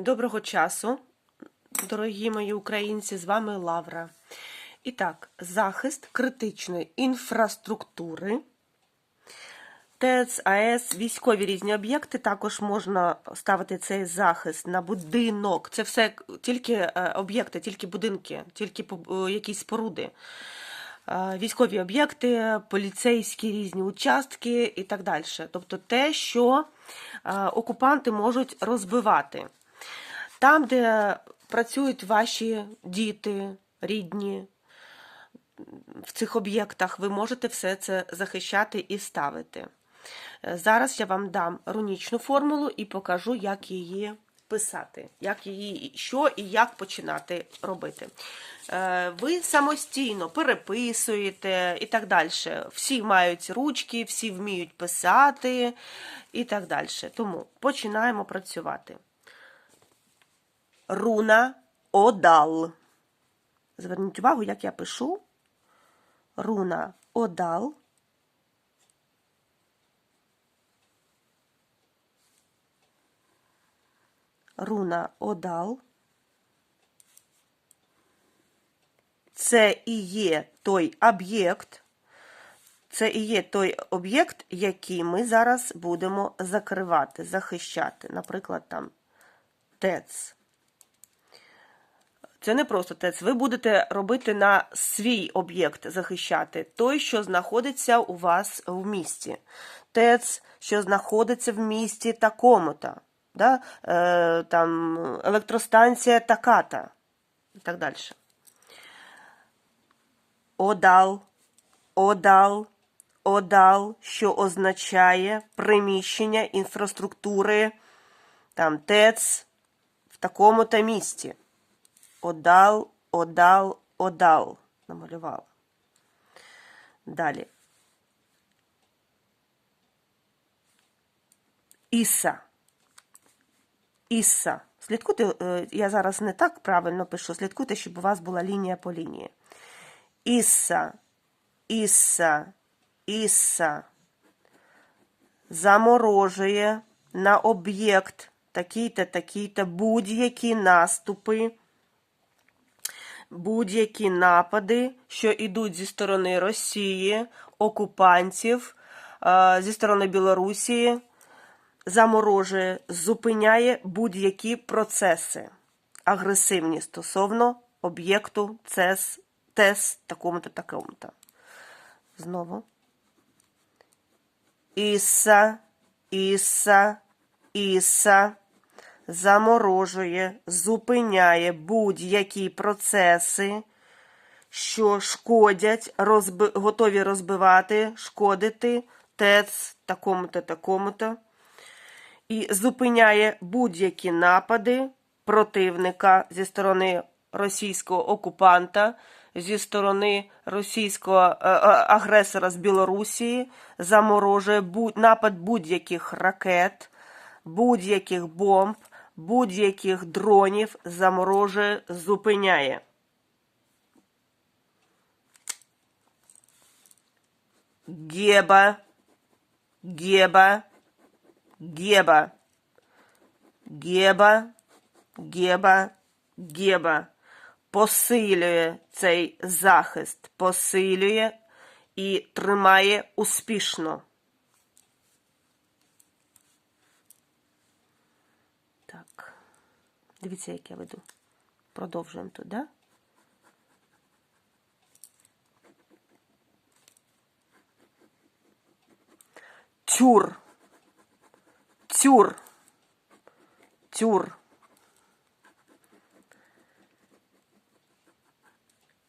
Доброго часу, дорогі мої українці, з вами Лавра. І так, захист критичної інфраструктури. ТЕЦ, АЕС, військові різні об'єкти. Також можна ставити цей захист на будинок. Це все тільки е, об'єкти, тільки будинки, тільки е, якісь споруди. Е, Військові об'єкти, поліцейські різні участки і так далі. Тобто те, що окупанти можуть розбивати. Там, де працюють ваші діти, рідні, в цих об'єктах, ви можете все це захищати і ставити. Е, Зараз я вам дам рунічну формулу і покажу, як її писати, як її, що і як починати робити. Е, Ви самостійно переписуєте і так далі. Всі мають ручки, всі вміють писати і так далі. Тому починаємо працювати. Руна Одал. Зверніть увагу, як я пишу. Руна Одал. Руна Одал. Це і є той об'єкт. Це і є той об'єкт, який ми зараз будемо закривати, захищати. Наприклад, там ТЕЦ. Це не просто ТЕЦ. Ви будете робити на свій об'єкт захищати той, що знаходиться у вас в місті. ТЕЦ, що знаходиться в місті такому-то. Да? Е, там електростанція така-то. І так далі. Одал, одал, одал, що означає приміщення інфраструктури, там ТЕЦ в такому-то місті. Одал, одал, одал. Намалювала. Далі. Іса. Іса. Слідкуйте, е, я зараз не так правильно пишу, слідкуйте, щоб у вас була лінія по лінії. Іса, Іса, Іса заморожує на об'єкт такий-то, такий-то будь-які наступи, будь-які напади, що йдуть зі сторони Росії, окупантів, е, зі сторони Білорусі, заморожує, зупиняє будь-які процеси агресивні стосовно об'єкту ЦЕС, ТЕС такому-то, такому-то. Знову. Іса, Іса, Іса заморожує, зупиняє будь-які процеси, що шкодять, розби... готові розбивати, шкодити ТЕЦ такому-то, такому-то, і зупиняє будь-які напади противника зі сторони російського окупанта, зі сторони російського е, е, агресора з Білорусі, заморожує напад будь-яких ракет, будь-яких бомб, будь-яких дронів, заморожує, зупиняє. Геба, Геба, Геба, Геба, Геба, Геба посилює цей захист, посилює і тримає успішно. Так, дивіться, як я веду. Продовжуємо тут, да? Тюр. Тюр. Тюр.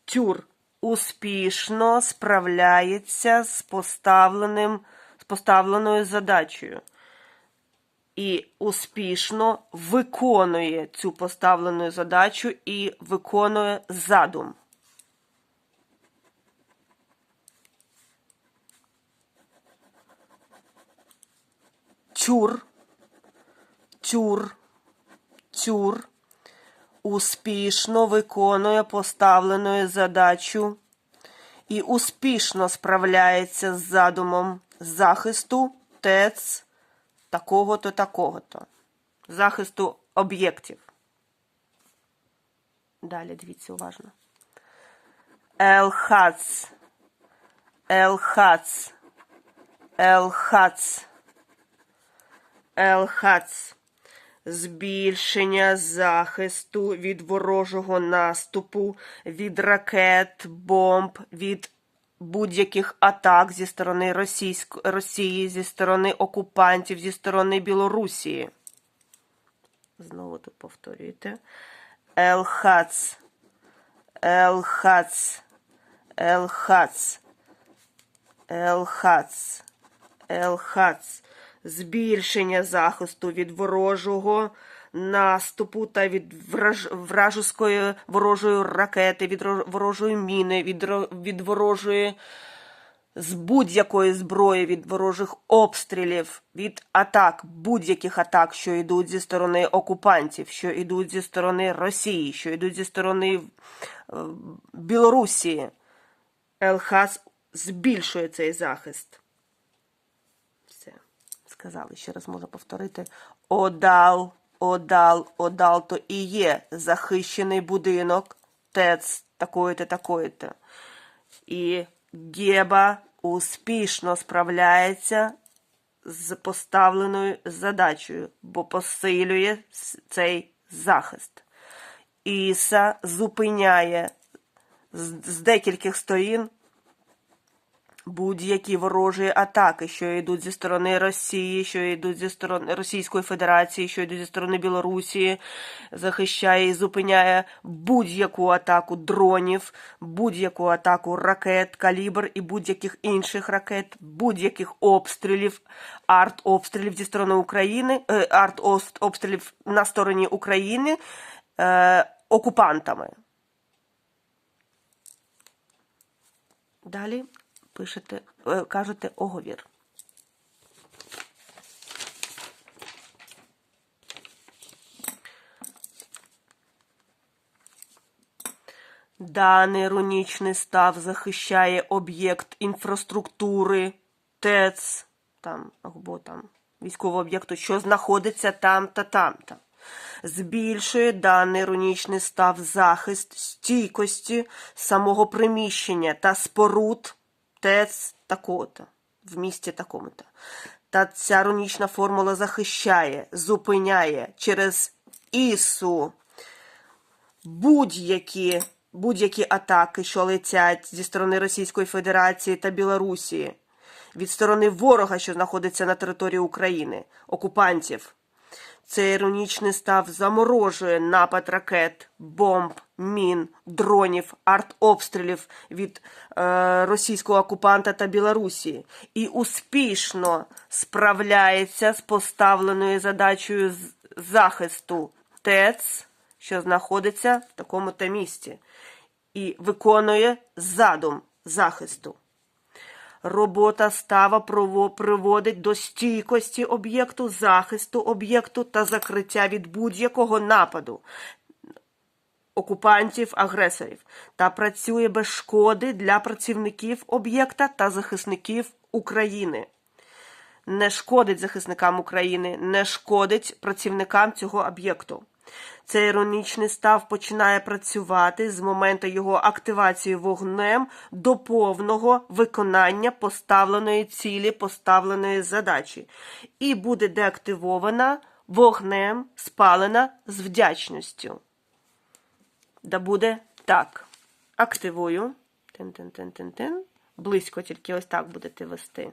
Тюр успішно справляється з поставленим, з поставленою задачею і успішно виконує цю поставлену задачу і виконує задум. Тюр, тюр, тюр успішно виконує поставлену задачу і успішно справляється з задумом захисту ТЕЦ такого-то, такого-то. Захисту об'єктів. Далі дивіться уважно. Елхац. Елхац. Елхац. Елхац. Збільшення захисту від ворожого наступу, від ракет, бомб, від будь-яких атак зі сторони Російськ... Росії, зі сторони окупантів, зі сторони Білорусії. Знову тут повторюйте. Елхац. Елхац. Елхац. Елхац. Елхац. Збільшення захисту від ворожого наступу та від враж... вражеської ворожої ракети, від ворожої міни, від, від ворожої з будь-якої зброї, від ворожих обстрілів, від атак, будь-яких атак, що йдуть зі сторони окупантів, що йдуть зі сторони Росії, що йдуть зі сторони е, Білорусі. Елхаз збільшує цей захист. Все. Сказали, ще раз можна повторити. Одал, одал, одал, то і є захищений будинок, ТЕЦ такої-то, такої-то. І Геба успішно справляється з поставленою задачею, бо посилює цей захист. Іса зупиняє з, з декількох сторін будь-які ворожі атаки, що йдуть зі сторони Росії, що йдуть зі сторони Російської Федерації, що йдуть зі сторони Білорусі, захищає і зупиняє будь-яку атаку дронів, будь-яку атаку ракет, калібр і будь-яких інших ракет, будь-яких обстрілів, арт-обстрілів зі сторони України, е, арт-обстрілів на стороні України е, окупантами. Далі пишете, е, кажете оговір. Даний рунічний став захищає об'єкт інфраструктури, ТЕЦ, там, або там військового об'єкту, що знаходиться там та там. та Збільшує даний рунічний став захист стійкості самого приміщення та споруд ТЕЦ такого-то, в місті такому-то. Та ця рунічна формула захищає, зупиняє через ІСУ будь-які будь-які атаки, що летять зі сторони Російської Федерації та Білорусі, від сторони ворога, що знаходиться на території України, окупантів. Цей іронічний став заморожує напад ракет, бомб, мін, дронів, артобстрілів від е, російського окупанта та Білорусі і успішно справляється з поставленою задачею захисту ТЕЦ, що знаходиться в такому то місці, і виконує задум захисту. Робота става приводить до стійкості об'єкту, захисту об'єкту та закриття від будь-якого нападу окупантів-агресорів та працює без шкоди для працівників об'єкта та захисників України. Не шкодить захисникам України, не шкодить працівникам цього об'єкту. Цей іронічний став починає працювати з моменту його активації вогнем до повного виконання поставленої цілі, поставленої задачі, і буде деактивована вогнем, спалена з вдячністю. Да буде так. Активую. Тин-тин-тин-тин-тин. Близько тільки ось так будете вести.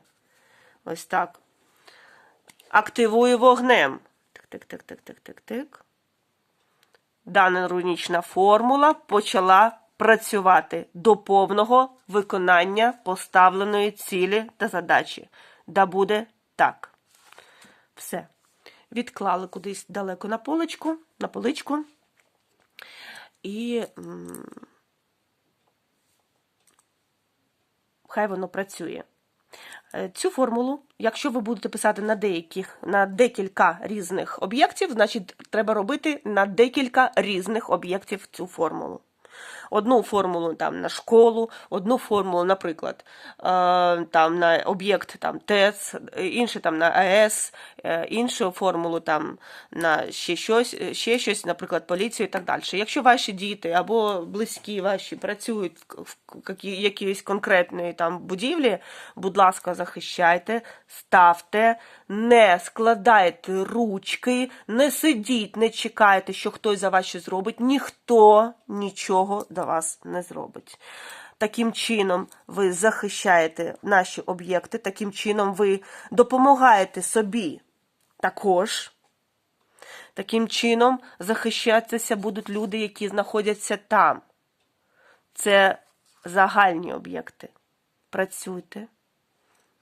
Ось так. Активую вогнем. Тик-тик-тик-тик-тик-тик-тик. Дана рунічна формула почала працювати до повного виконання поставленої цілі та задачі. Да буде так. Все. Відклали кудись далеко на поличку, на поличку. І хай воно працює. Е, Цю формулу, якщо ви будете писати на деяких, на декілька різних об'єктів, значить треба робити на декілька різних об'єктів цю формулу. Одну формулу там на школу, одну формулу, наприклад, е, там на об'єкт там ТЕЦ, іншу там на АЕС, е, іншу формулу там на ще щось, е, ще щось, наприклад, поліцію і так далі. Якщо ваші діти або близькі ваші працюють в якійсь конкретної там будівлі, будь ласка, захищайте, ставте, не складайте ручки, не сидіть, не чекайте, що хтось за вас щось зробить. Ніхто нічого до вас не зробить. Таким чином ви захищаєте наші об'єкти, таким чином ви допомагаєте собі також. Таким чином захищатися будуть люди, які знаходяться там. Це загальні об'єкти. Працюйте,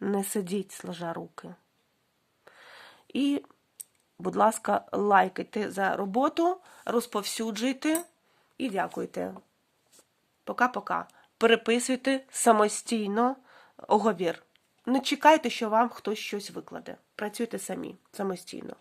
не сидіть, сложа руки. І, будь ласка, лайкайте за роботу, розповсюджуйте і дякуйте. Пока-пока. Переписуйте самостійно оговір. Не чекайте, що вам хтось щось викладе. Працюйте самі самостійно.